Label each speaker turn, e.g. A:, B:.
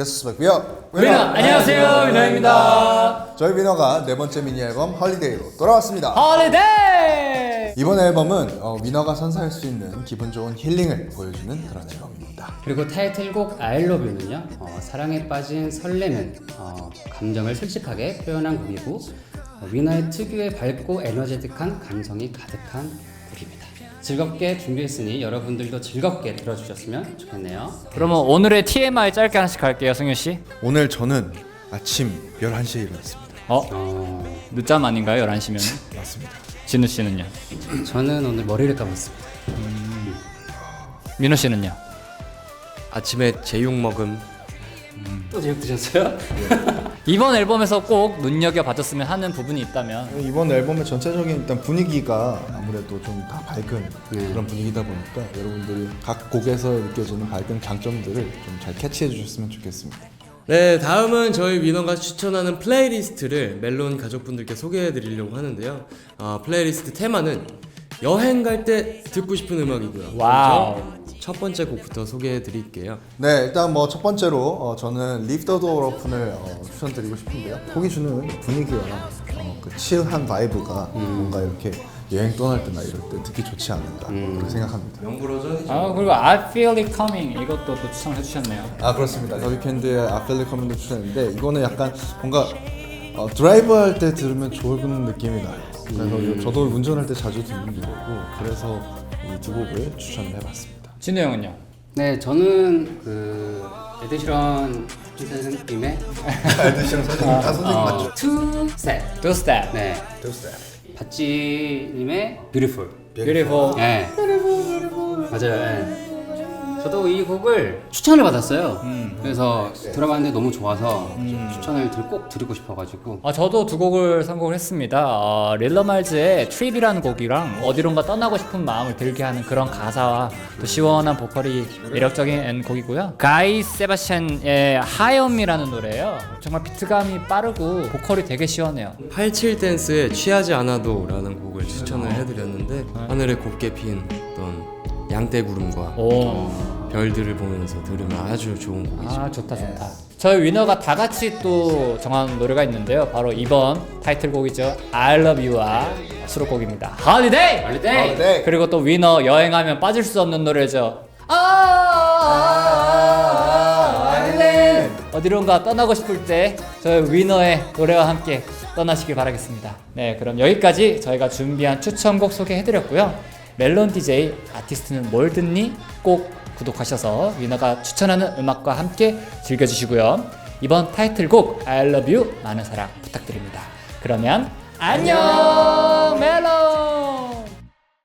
A: 게스트 스펙비어
B: 위너 안녕하세요 위너입니다.
A: 저희 위너가 네 번째 미니 앨범 헐리데이로 돌아왔습니다.
B: 홀리데이.
A: 이번 앨범은 어, 위너가 선사할 수 있는 기분 좋은 힐링을 보여주는 그런 앨범입니다.
C: 그리고 타이틀곡 I Love You는요 어, 사랑에 빠진 설레는 어, 감정을 솔직하게 표현한 곡이고 어, 위너의 특유의 밝고 에너제틱한 감성이 가득한. 즐겁게 준비했으니 여러분들도 즐겁게 들어주셨으면 좋겠네요.
B: 그러면 오늘의 TMI 짧게 하나씩 갈게요, 승윤 씨.
A: 오늘 저는 아침 11시에 일어났습니다.
B: 어?
C: 어,
B: 늦잠 아닌가요? 11시면?
A: 맞습니다.
B: 진우 씨는요?
C: 저는 오늘 머리를 감았습니다.
B: 민호 씨는요?
D: 아침에 제육 먹음
C: 또 제육 드셨어요?
B: 이번 앨범에서 꼭 눈여겨 봐줬으면 하는 부분이 있다면
A: 이번 앨범의 전체적인 일단 분위기가 아무래도 좀 다 밝은
C: 네.
A: 그런 분위기다 보니까 여러분들이 각 곡에서 느껴지는 밝은 장점들을 좀 잘 캐치해 주셨으면 좋겠습니다.
D: 네 다음은 저희 위너가 추천하는 플레이리스트를 멜론 가족분들께 소개해 드리려고 하는데요 어, 플레이리스트 테마는 여행 갈 때 듣고 싶은 음악이고요
B: 와우.
D: 첫 번째 곡부터 소개해 드릴게요
A: 네, 일단 뭐 첫 번째로 어, 저는 Lift the Door Open을 어, 추천드리고 싶은데요. 곡이 주는 분위기와 어, 그 칠한 바이브가 뭔가 이렇게 여행 떠날 때나 이럴 때 듣기 좋지 않을까 그렇게 생각합니다.
D: 명불허전이죠
B: 아 그리고 I Feel It Coming 이것도 또 추천해 주셨네요.
A: 아 그렇습니다. 더 위켄드의 아펠리 커맨드 추천했는데 이거는 약간 뭔가 어, 드라이브 할 때 들으면 좋은 느낌이 나요. 그래서 이거 저도 운전할 때 자주 듣는 노래고 그래서 이 두 곡을 추천을 해봤습니다.
B: 진우 형은요?
C: 네, 저는 그 에드시런 선생님의
A: 에드시랑 선생님, 아 선생님 맞죠?
C: Two Step.
B: Two Step.
C: 네,
A: 됐어요.
C: 바찌님의 Beautiful.
B: Beautiful.
C: 네. 맞아요. 네. 저도 이 곡을 추천을 받았어요. 그래서 들어봤는데 너무 좋아서 추천을 들- 꼭 드리고 싶어가지고
B: 아, 저도 두 곡을 선곡을 했습니다. 어, 릴러 말즈의 트립이라는 곡이랑 어디론가 떠나고 싶은 마음을 들게 하는 그런 가사와 또 시원한 보컬이 매력적인 곡이고요. 가이 세바스찬의 하이엄이라는 노래예요. 정말 비트감이 빠르고 보컬이 되게 시원해요.
D: 87 댄스의 취하지 않아도 라는 곡을 추천을 해드렸는데 하늘에 곱게 핀 양떼구름과
B: 오.
D: 별들을 보면서 들으면 아주 좋은 곡이죠
B: 아 좋다 좋다. 저희 위너가 다 같이 또 정한 노래가 있는데요. 바로 이번 타이틀곡이죠. I Love You와 수록곡입니다. Holiday.
C: Holiday!
A: 네.
B: 그리고 또 위너 여행하면 빠질 수 없는 노래죠. 아일랜드 어디론가 떠나고 싶을 때 저희 위너의 노래와 함께 떠나시길 바라겠습니다. 네, 그럼 여기까지 저희가 준비한 추천곡 소개해드렸고요. 멜론 DJ 아티스트는 뭘 듣니? 꼭 구독하셔서 위너가 추천하는 음악과 함께 즐겨주시고요. 이번 타이틀곡 I Love You 많은 사랑 부탁드립니다. 그러면 안녕.